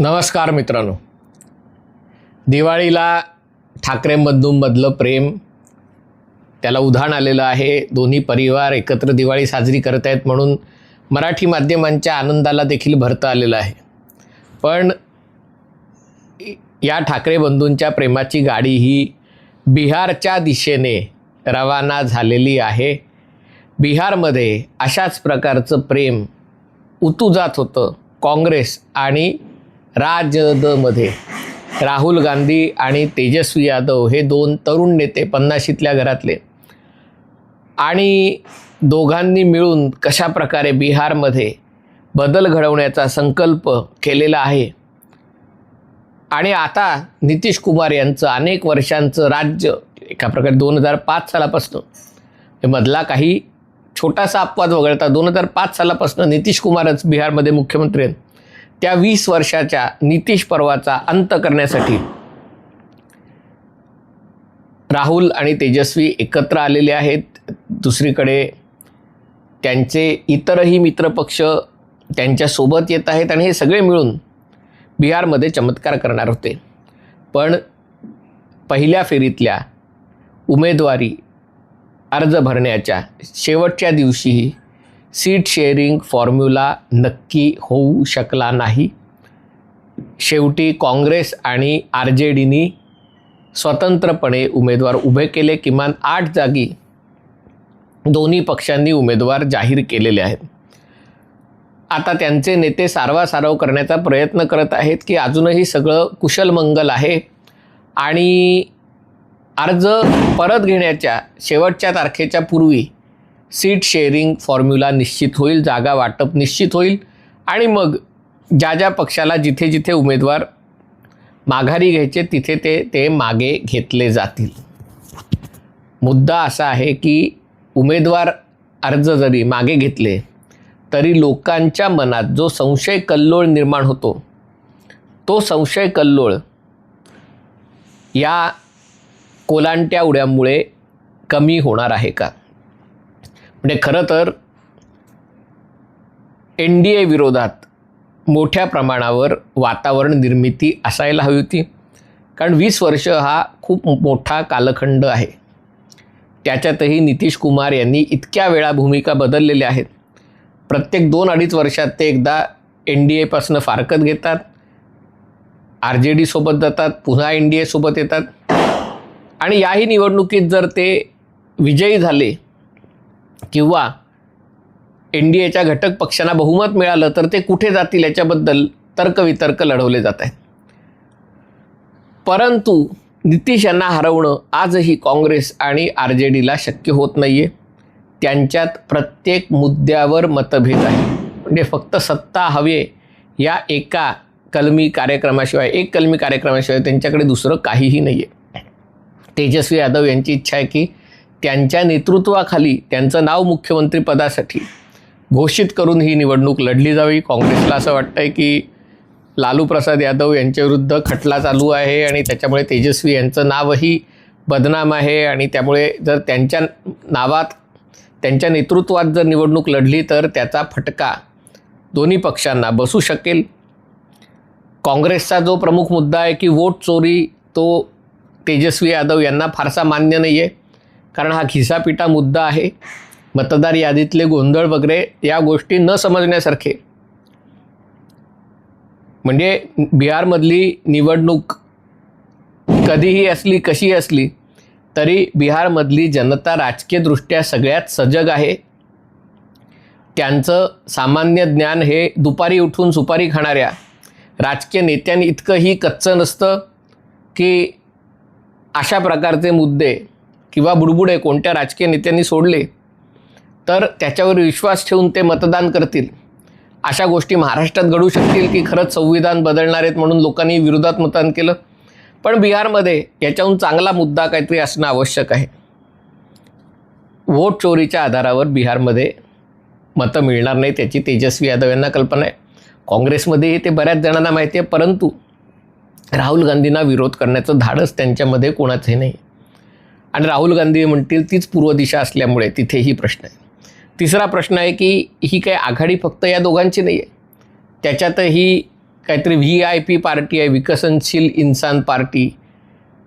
नमस्कार मित्रांनो. दिवाळीला ठाकरे बंधूंमधलं प्रेम त्याला उधाण आलेलं आहे. दोन्ही परिवार एकत्र दिवाळी साजरी करत आहेत म्हणून मराठी माध्यमांच्या आनंदाला देखील भरतं आलेलं आहे. पण या ठाकरे बंधूंच्या प्रेमाची गाडी ही बिहारच्या दिशेने रवाना झालेली आहे. बिहारमध्ये अशाच प्रकारचं प्रेम उतू जात होतं. काँग्रेस आणि राजदमध्ये. राहुल गांधी आणि तेजस्वी यादव हे दोन तरुण नेते पन्नाशीतल्या घरातले. आणि दोघांनी मिळून कशा प्रकारे बिहारमध्ये बदल घडवण्याचा संकल्प केलेला आहे? आणि आता नितीश कुमार यांचं अनेक वर्षांचं राज्य एका प्रकारे दोन हजार पाच सालापासून. हे मधला काही छोटासा अपवाद वगळता दोन हजार पाच सालापासून नितीश कुमारच बिहारमध्ये मुख्यमंत्री आहेत. त्या वीस वर्षाच्या नितीश पर्वाचा अंत करण्यासाठी राहुल आणि तेजस्वी एकत्र आलेले आहेत. दुसरीकडे त्यांचे इतरही मित्रपक्ष त्यांच्यासोबत येत आहेत आणि हे सगळे मिळून बिहारमध्ये चमत्कार करणार होते. पण पहिल्या फेरीतल्या उमेदवारी अर्ज भरण्याच्या शेवटच्या दिवशीही सीट शेअरिंग फॉर्म्युला नक्की होऊ शकला नाही. शेवटी काँग्रेस आणि आर जे डीनी स्वतंत्रपणे उमेदवार उभे केले. किमान आठ जागी दोन्ही पक्षांनी उमेदवार जाहीर केलेले आहेत. आता त्यांचे नेते सारवासारव करण्याचा प्रयत्न करत आहेत की अजूनही सगळं कुशल मंगल आहे. आणि अर्ज परत घेण्याच्या शेवटच्या तारखेच्या पूर्वी सीट शेअरिंग फॉर्म्युला निश्चित होईल जागा वाटप निश्चित होईल. आणि मग ज्या ज्या पक्षाला जिथे जिथे उमेदवार माघारी घ्यायचे तिथे ते ते मागे घेतले जातील. मुद्दा असा आहे की उमेदवार अर्ज जरी मागे घेतले तरी लोकांच्या मनात जो संशय कल्लोळ निर्माण होतो तो संशय कल्लोळ या कोलांट्या उड्यामुळे कमी होणार आहे का? म्हणजे खरं तर एन डी ए विरोधात मोठ्या प्रमाणावर वातावरण निर्मिती असायला हवी होती. कारण वीस वर्ष हा खूप मोठा कालखंड आहे. त्याच्यातही नितीश कुमार यांनी इतक्या वेळा भूमिका बदललेल्या आहेत. प्रत्येक दोन अडीच वर्षात ते एकदा एन डी एपासून फारकत घेतात. आर जे डीसोबत जातात पुन्हा एन डी एसोबत येतात. आणि याही निवडणुकीत जर ते विजयी झाले किंवा एन डी एच्या घटक पक्षांना बहुमत मिळालं तर ते कुठे जातील याच्याबद्दल तर्कवितर्क लढवले जात आहेत. परंतु नितीश यांना हरवणं आजही काँग्रेस आणि आर जे डीला शक्य होत नाही आहे त्यांच्यात प्रत्येक मुद्द्यावर मतभेद आहे म्हणजे फक्त सत्ता हवे या एका कलमी कार्यक्रमाशिवाय एक कलमी कार्यक्रमाशिवाय त्यांच्याकडे दुसरं काहीही नाही आहे तेजस्वी यादव यांची इच्छा आहे की त्यांच्या नेतृत्वाखाली त्यांचं नाव मुख्यमंत्रीपदासाठी घोषित करून ही निवडणूक लढली जावी. काँग्रेसला असं वाटतं आहे की लालू प्रसाद यादव यांच्याविरुद्ध खटला चालू आहे आणि त्याच्यामुळे तेजस्वी यांचं नावही बदनाम आहे आणि त्यामुळे जर त्यांच्या नावात त्यांच्या नेतृत्वात जर निवडणूक लढली तर त्याचा फटका दोन्ही पक्षांना बसू शकेल. काँग्रेसचा जो प्रमुख मुद्दा आहे की वोट चोरी तो तेजस्वी यादव यांना फारसा मान्य नाही आहे कारण हा खिसापिटा मुद्दा आहे. मतदार यादीतले गोंधळ वगैरे या गोष्टी न समजण्यासारखे. म्हणजे बिहारमधली निवडणूक कधीही असली कशी असली तरी बिहारमधली जनता राजकीयदृष्ट्या सगळ्यात सजग आहे. त्यांचं सामान्य ज्ञान हे दुपारी उठून सुपारी खाणाऱ्या राजकीय नेत्यांनी इतकंही कच्चं नसतं की अशा प्रकारचे मुद्दे किंवा बुडबुडे कोणत्या राजकीय नेत्यांनी सोडले तर त्याच्यावर विश्वास ठेवून ते मतदान करतील. अशा गोष्टी महाराष्ट्रात घडू शकतील की खरंच संविधान बदलणार आहेत म्हणून लोकांनी विरोधात मतदान केलं. पण बिहारमध्ये याच्याहून चांगला मुद्दा काहीतरी असणं आवश्यक आहे. वोट चोरीच्या आधारावर बिहारमध्ये मतं मिळणार नाही त्याची तेजस्वी यादव यांना कल्पना आहे. काँग्रेसमध्येही ते बऱ्याच जणांना माहिती आहे परंतु राहुल गांधींना विरोध करण्याचं धाडस त्यांच्यामध्ये कोणाचंही नाही. आणि राहुल गांधी म्हणतील तीच पूर्व दिशा असल्यामुळे तिथेही प्रश्न आहे. तिसरा प्रश्न आहे की ही काय आघाडी फक्त या दोघांची नाही आहे त्याच्यातही काहीतरी व्ही आय पी पार्टी आहे विकसनशील इन्सान पार्टी.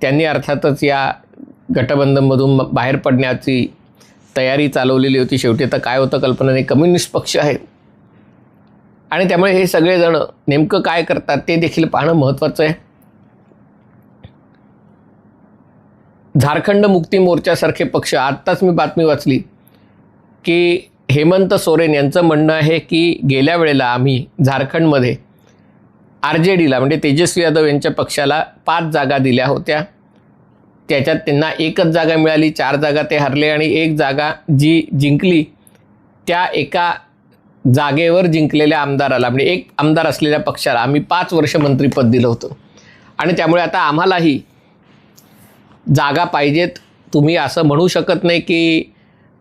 त्यांनी अर्थातच या गटबंधनमधून बाहेर पडण्याची तयारी चालवलेली होती. शेवटी तर काय होतं कल्पना नाही कम्युनिस्ट पक्ष आहे. आणि त्यामुळे हे सगळेजण नेमकं काय करतात ते देखील पाहणं महत्त्वाचं आहे. झारखंड मुक्ती मोर्चासारखे पक्ष आत्ताच मी बातमी वाचली की हेमंत सोरेन यांचं म्हणणं आहे की गेल्या वेळेला आम्ही झारखंडमध्ये आर जे डीला म्हणजे तेजस्वी यादव यांच्या पक्षाला पाच जागा दिल्या होत्या. त्याच्यात त्यांना एकच जागा मिळाली चार जागा ते हरले आणि एक जागा जी जिंकली त्या एका जागेवर जिंकलेल्या आमदाराला म्हणजे एक आमदार असलेल्या पक्षाला आम्ही पाच वर्ष मंत्रिपद दिलं होतं. आणि त्यामुळे आता आम्हालाही जागा पाहिजेत. तुम्ही असं म्हणू शकत नाही की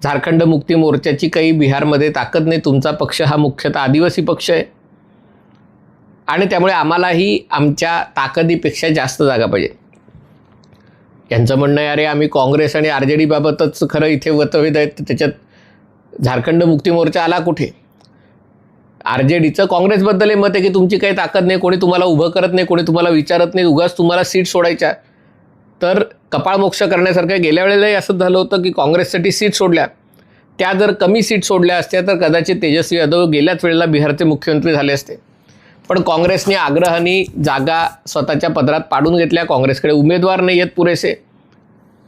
झारखंड मुक्ती मोर्चाची काही बिहारमध्ये ताकद नाही तुमचा पक्ष हा मुख्यतः आदिवासी पक्ष आहे. आणि त्यामुळे आम्हालाही आमच्या ताकदीपेक्षा जास्त जागा पाहिजे. यांचं म्हणणं आहे अरे आम्ही काँग्रेस आणि आर जे डीबाबतच खरं इथे वतभेद आहेत त्याच्यात झारखंड मुक्ती मोर्चा आला कुठे? आर जे डीचं काँग्रेसबद्दल हे मत आहे की तुमची काही ताकद नाही कोणी तुम्हाला उभं करत नाही कोणी तुम्हाला विचारत नाही उगाच तुम्हाला सीट सोडायच्या. तर कपाळमोक्ष करण्यासारखं गेल्या वेळेलाही असं झालं होतं की काँग्रेससाठी सीट सोडल्या. त्या जर कमी सीट सोडल्या असत्या तर कदाचित तेजस्वी यादव गेल्याच वेळेला बिहारचे मुख्यमंत्री झाले असते. पण काँग्रेसने आग्रहाने जागा स्वतःच्या पदरात पाडून घेतल्या. काँग्रेसकडे उमेदवार नाही आहेत पुरेसे.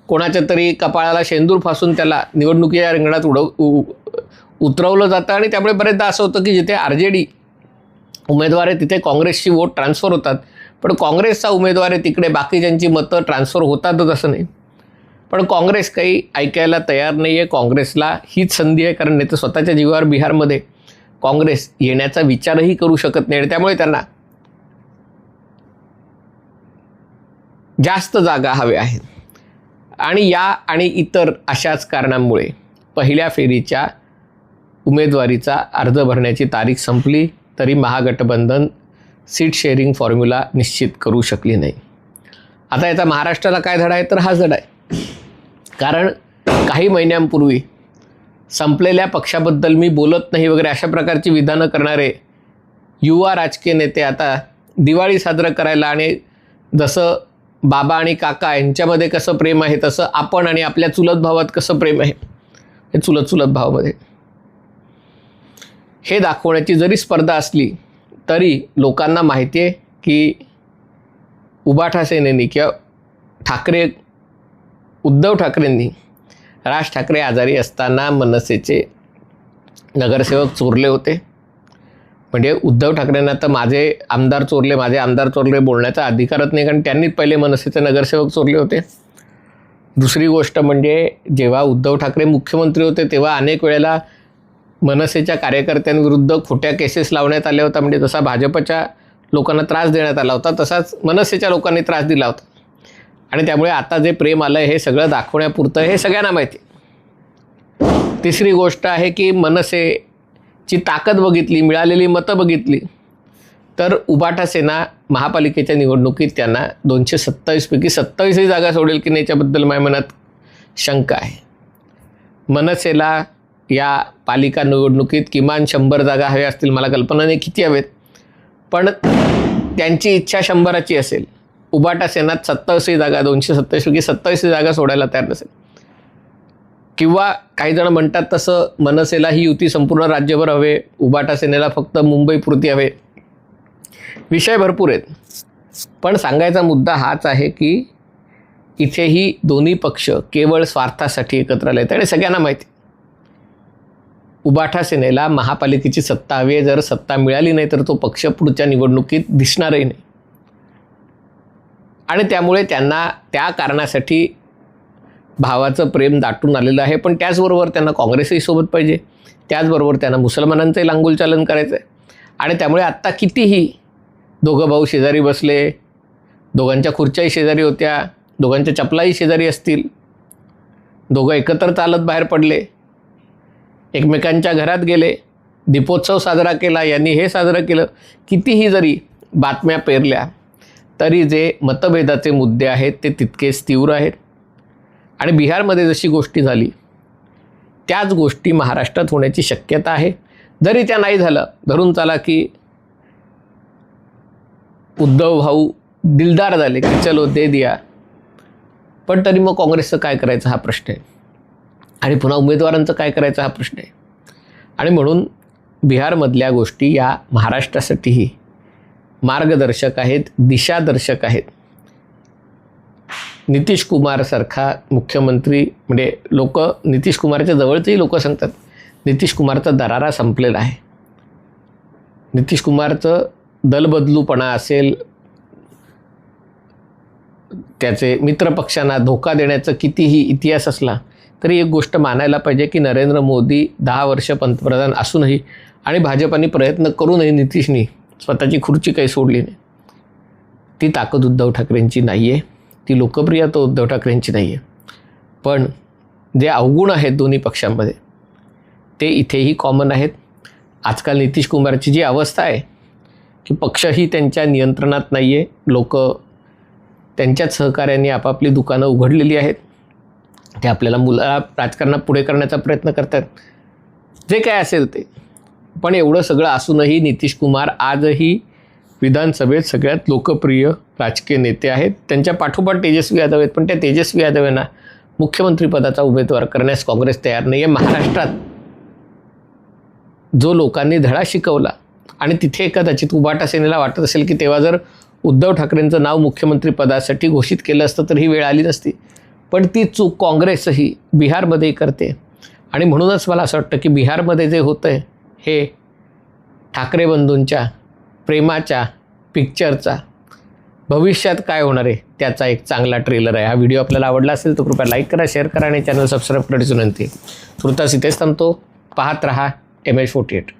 कोणाच्या तरी कपाळाला शेंदूर फासून त्याला निवडणुकीच्या रिंगणात उडव उ- उतरवलं जातं. आणि त्यामुळे बरेचदा असं होतं की जिथे आर जे डी उमेदवार आहे तिथे काँग्रेसची वोट ट्रान्सफर होतात. पण काँग्रेसचा उमेदवार आहे तिकडे बाकीच्यांची मतं ट्रान्सफर होतातच असं नाही. पण काँग्रेस काही ऐकायला तयार नाही आहे काँग्रेसला हीच संधी आहे कारण नाही स्वतःच्या जीवावर बिहारमध्ये काँग्रेस येण्याचा विचारही करू शकत नाही. आणि त्यामुळे त्यांना जास्त जागा हव्या आहेत. आणि या आणि इतर अशाच कारणांमुळे पहिल्या फेरीच्या उमेदवारीचा अर्ज भरण्याची तारीख संपली तरी महागठबंधन सीट शेअरिंग फॉर्म्युला निश्चित करू शकली नाही. आता याचा महाराष्ट्राला काय धडा आहे? तर हा धडा आहे. कारण काही महिन्यांपूर्वी संपलेल्या पक्षाबद्दल मी बोलत नाही वगैरे अशा प्रकारची विधानं करणारे युवा राजकीय नेते आता दिवाळी साजरं करायला आणि जसं बाबा आणि काका यांच्यामध्ये कसं प्रेम आहे तसं आपण आणि आपल्या चुलत भावात कसं प्रेम आहे? हे चुलत चुलत भावामध्ये. हे दाखवण्याची जरी स्पर्धा असली तरी लोकांना माहिती आहे की उबाठा सेनेनी किंवा ठाकरे उद्धव ठाकरेंनी राज ठाकरे आजारी असताना मनसेचे नगरसेवक चोरले होते. म्हणजे उद्धव ठाकरेंना तर माझे आमदार चोरले माझे आमदार चोरले बोलण्याचा अधिकारच नाही कारण त्यांनीच पहिले मनसेचे नगरसेवक चोरले होते. दुसरी गोष्ट म्हणजे जेव्हा उद्धव ठाकरे मुख्यमंत्री होते तेव्हा अनेक वेळेला मनसेच्या कार्यकर्त्यांविरुद्ध खोट्या केसेस लावण्यात आल्या होत्या. म्हणजे जसा भाजपच्या लोकांना त्रास देण्यात आला होता तसाच मनसेच्या लोकांनी त्रास दिला होता. आणि त्यामुळे आता जे प्रेम आलं हे सगळं दाखवण्यापुरतं हे सगळ्यांना माहिती आहे. तिसरी गोष्ट आहे की मनसेची ताकद बघितली मिळालेली मतं बघितली तर उबाटा सेना महापालिकेच्या निवडणुकीत त्यांना दोनशे सत्तावीसपैकी सत्तावीसही जागा सोडेल की नाही याच्याबद्दल माझ्या मनात शंका आहे. मनसेला या पालिका निवडणुकीत किमान शंभर जागा हव्या असतील मला कल्पना नाही किती हवेत. पण त्यांची इच्छा शंभराची असेल. उबाटा सेनात सत्तावीसही जागा दोनशे सत्तावीसपैकी सत्तावीस जागा सोडायला तयार नसेल. किंवा काही जण म्हणतात तसं मनसेला ही युती संपूर्ण राज्यभर हवे उबाटा सेनेला फक्त मुंबईपुरती हवे. विषय भरपूर आहेत. पण सांगायचा मुद्दा हाच आहे की इथेही दोन्ही पक्ष केवळ स्वार्थासाठी एकत्र आले आहेत आणि सगळ्यांना माहिती उबाठा सेनेला महापालिकेची सत्ता हवी आहे. जर सत्ता मिळाली नाही तर तो पक्ष पुढच्या निवडणुकीत दिसणारही नाही. आणि त्यामुळे त्यांना त्या कारणासाठी भावाचं प्रेम दाटून आलेलं आहे. पण त्याचबरोबर त्यांना काँग्रेसही सोबत पाहिजे. त्याचबरोबर त्यांना मुसलमानांचंही लांगुलचालन करायचं आहे आणि त्यामुळे आत्ता कितीही दोघं भाऊ शेजारी बसले दोघांच्या खुर्च्याही शेजारी होत्या दोघांच्या चपलाही शेजारी असतील दोघं एकत्र चालत बाहेर पडले एकमेकांच्या घरात गेले दीपोत्सव साजरा केला यांनी हे साजरं केलं कितीही जरी बातम्या पेरल्या तरी जे मतभेदाचे मुद्दे आहेत ते तितकेच तीव्र आहेत. आणि बिहारमध्ये जशी गोष्टी झाली त्याच गोष्टी महाराष्ट्रात होण्याची शक्यता आहे. जरी त्या नाही झालं धरून चाला की उद्धव भाऊ दिलदार झाले की चलो दे दिया. पण तरी मग काँग्रेसचं काय करायचं हा प्रश्न आहे. आणि पुन्हा उमेदवारांचं काय करायचं हा प्रश्न आहे. आणि म्हणून बिहारमधल्या गोष्टी या महाराष्ट्रासाठीही मार्गदर्शक आहेत दिशादर्शक आहेत. नितीश कुमारसारखा मुख्यमंत्री म्हणजे लोक नितीश कुमारच्या जवळचेही लोक सांगतात नितीश कुमारचा दरारा संपलेला आहे. नितीश कुमारचं दलबदलूपणा असेल त्याचे मित्रपक्षांना धोका देण्याचा कितीही इतिहास असला तरी एक गोष्ट मानायला पाहिजे की नरेंद्र मोदी दहा वर्ष पंतप्रधान असूनही आणि भाजपाने प्रयत्न करूनही नितीशनी स्वतःची खुर्ची काही सोडली नाही. ती ताकद उद्धव ठाकरेंची नाही आहे ती लोकप्रियता उद्धव ठाकरेंची नाही आहे पण जे अवगुण आहेत दोन्ही पक्षांमध्ये ते इथेही कॉमन आहेत. आजकाल नितीश कुमारची जी अवस्था आहे की पक्षही त्यांच्या नियंत्रणात नाही आहे लोक त्यांच्याच सहकार्याने आपापली दुकानं उघडलेली आहेत. ते आपल्याला मुला राजकारणात पुढे करण्याचा प्रयत्न करतात. जे काय असेल ते. पण एवढं सगळं असूनही नितीश कुमार आजही विधानसभेत सगळ्यात लोकप्रिय राजकीय नेते आहेत. त्यांच्या पाठोपाठ तेजस्वी यादव आहेत. पण त्या तेजस्वी यादव यांना मुख्यमंत्रीपदाचा उमेदवार करण्यास काँग्रेस तयार नाही आहे महाराष्ट्रात जो लोकांनी धडा शिकवला आणि तिथे कदाचित उभाटा सेनेला वाटत असेल की तेव्हा जर उद्धव ठाकरेंचं नाव मुख्यमंत्रीपदासाठी घोषित केलं असतं तर ही वेळ आली नसती. पण ती चूक काँग्रेसही बिहारमध्ये करते. आणि म्हणूनच मला असं वाटतं की बिहारमध्ये जे होतं आहे हे ठाकरे बंधूंच्या प्रेमाच्या पिक्चरचा भविष्यात काय होणार आहे त्याचा एक चांगला ट्रेलर आहे. हा व्हिडिओ आपल्याला आवडला असेल तर कृपया लाईक करा शेअर करा आणि चॅनल सबस्क्राईब करण्याची विनंती. तुर्तास इथेच थांबतो. पाहत रहा एम एच फोर्टी एट